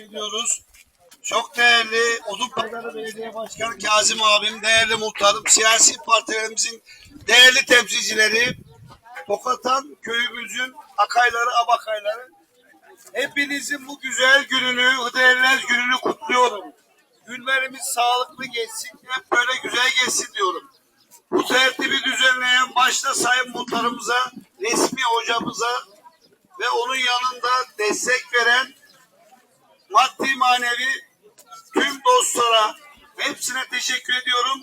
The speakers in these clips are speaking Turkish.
ediyoruz. Çok değerli Odunpazarı Belediye Başkanı Kazım abim, değerli muhtarım, siyasi partilerimizin değerli temsilcileri, Tokatan köyümüzün akayları, abakayları. Hepinizin bu güzel gününü, Hıdrellez gününü kutluyorum. Günlerimiz sağlıklı geçsin, hep böyle güzel geçsin diyorum. Bu tertibi düzenleyen başta Sayın Muhtarımıza, resmi hocamıza ve onun yanında destek veren maddi manevi tüm dostlara hepsine teşekkür ediyorum.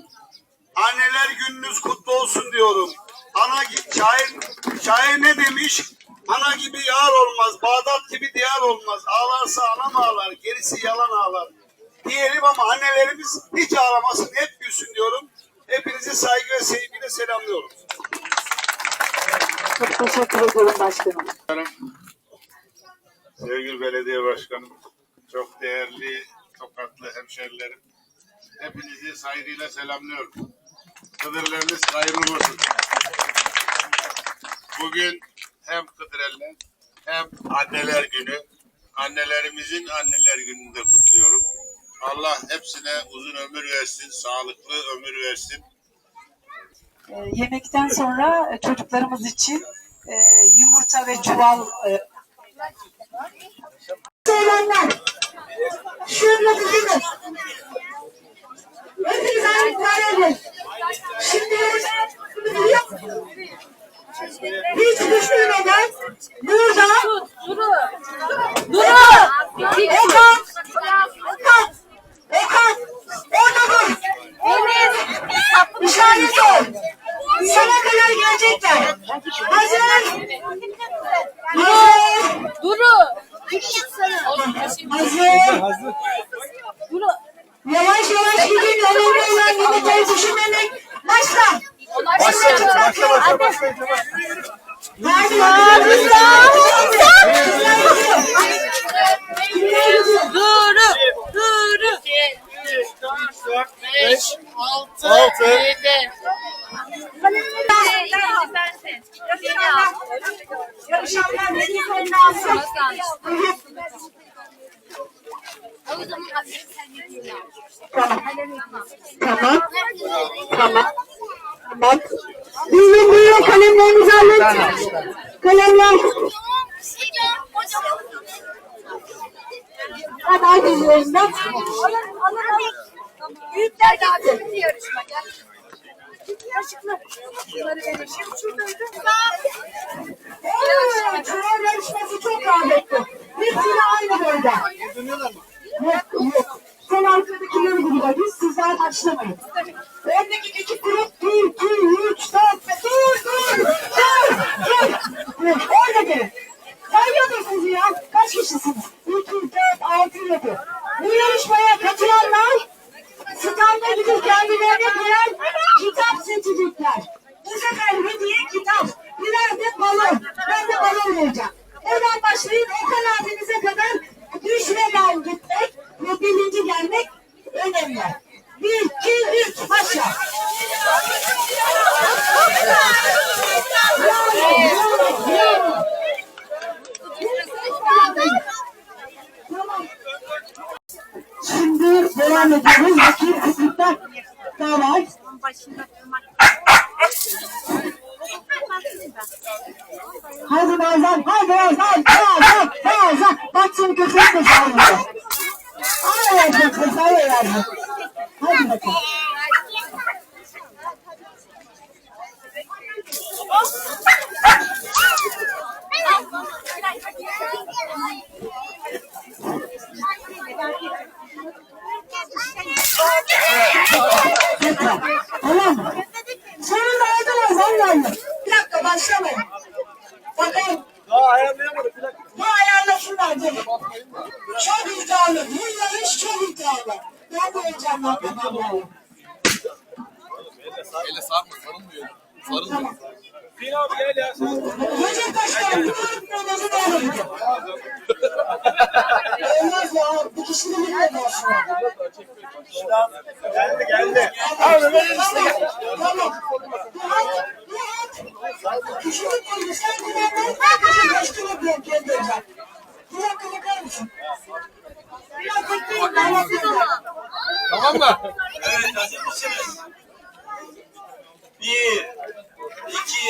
Anneler gününüz kutlu olsun diyorum. Ana şair, şair ne demiş? Ana gibi yar olmaz, Bağdat gibi diyar olmaz. Ağlarsa anam ağlar, gerisi yalan ağlar. Diyelim ama annelerimiz hiç ağlamasın, hep gülsün diyorum. Hepinizi saygı ve sevgiyle selamlıyorum. Çok teşekkür ederim başkanım. Sevgili belediye başkanım, çok değerli tokatlı hemşerilerim, hepinizi saygıyla selamlıyorum. Kıdırlarınız hayırlı olsun. Bugün hem Kıdıreller hem anneler günü, annelerimizin anneler gününü de kutluyorum. Allah hepsine uzun ömür versin, sağlıklı ömür versin. Yemekten sonra e, çocuklarımız için e, yumurta ve çuval söylenler. Şunu kızınız. Hepiniz aynı karar Şimdi? Hiç düşünmeden burada Okan, Okan, Okan, orada dur. İşaret ol. Sana kadar gelecekler. Hazır. Hazır. Duru. Hazır. Yavaş yavaş gidin. Önemli olan yumurtayı düşünmemek. Başla. Başla. Başla. Başla. Hadi. Duru. Duru. 5, 6, 7. Yarışanlar dediklerini alsın. Tamam. Tamam. Tamam. Tamam. Buyurun buyurun kalemlerinizi alın. Kalemler. Hadi geliyoruz da. Büyükler bitti yarışma. Gel. Kaşıklar. Bunları verelim. Şuradaydı. Evet, çuval yarışması çok rağbetli. Hepsini aynı boyda. Yok, yok. Sen arkadakileri gruba biz, sizler başlamayın. Öndeki iki grup, bir, iki, üç, dört, beş, dur, dur, dur, dur. Orada gelin. Sizi ya. Kaç kişisiniz? İki, dört, altı, yedi. Bu yarışmaya katılanlar standa gidip kendilerine birer sentido de trás. Çok güzel. Ay, çok. Ele sarma, sarılmıyor. Sarılmıyor. Bin abi gel ya. Koca kaşlar bunların önemi ne olabilir? Olmaz ya. Bu kişinin önemi ne Geldi geldi. Abi verin işte. Tamam. Kişinin önemi sen güvenmeyi koca kaşlara bile göndereceksin. Bir dakika bakar mısın? Bir dakika değil. Ben nasıl ama. Tamam mı? Evet hazır mısınız? Bir, iki,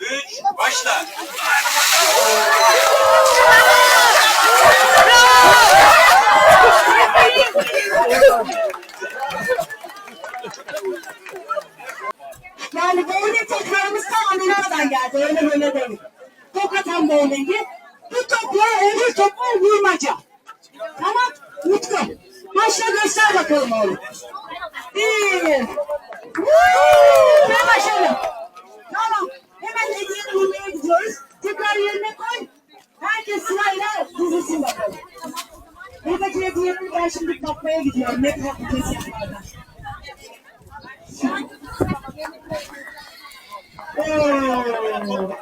üç, başla. Yani bowling toplarımız tam Amerika'dan geldi. Öyle böyle değil. Top atan bowlingi. Bu topla öbür topu vurmaca. Tamam. Utku. Başla göster bakalım oğlum. Bir. Woo! Ve başarı. Tamam. Hemen hediyeyi vurmaya gidiyoruz. Tekrar yerine koy. Herkes sırayla dizilsin bakalım. Buradaki hediyeleri ben şimdi bakmaya gidiyorum. Ne kadar tezgahlardan. Oo.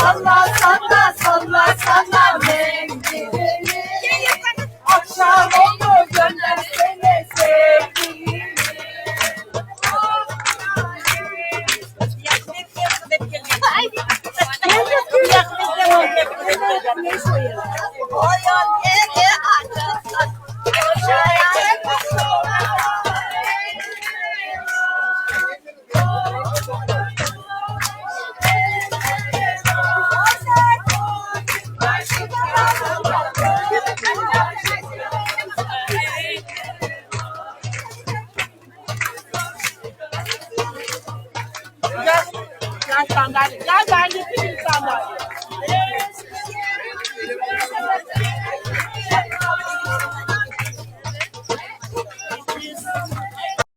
Salla salla salla salla mendilini. Akşam oldu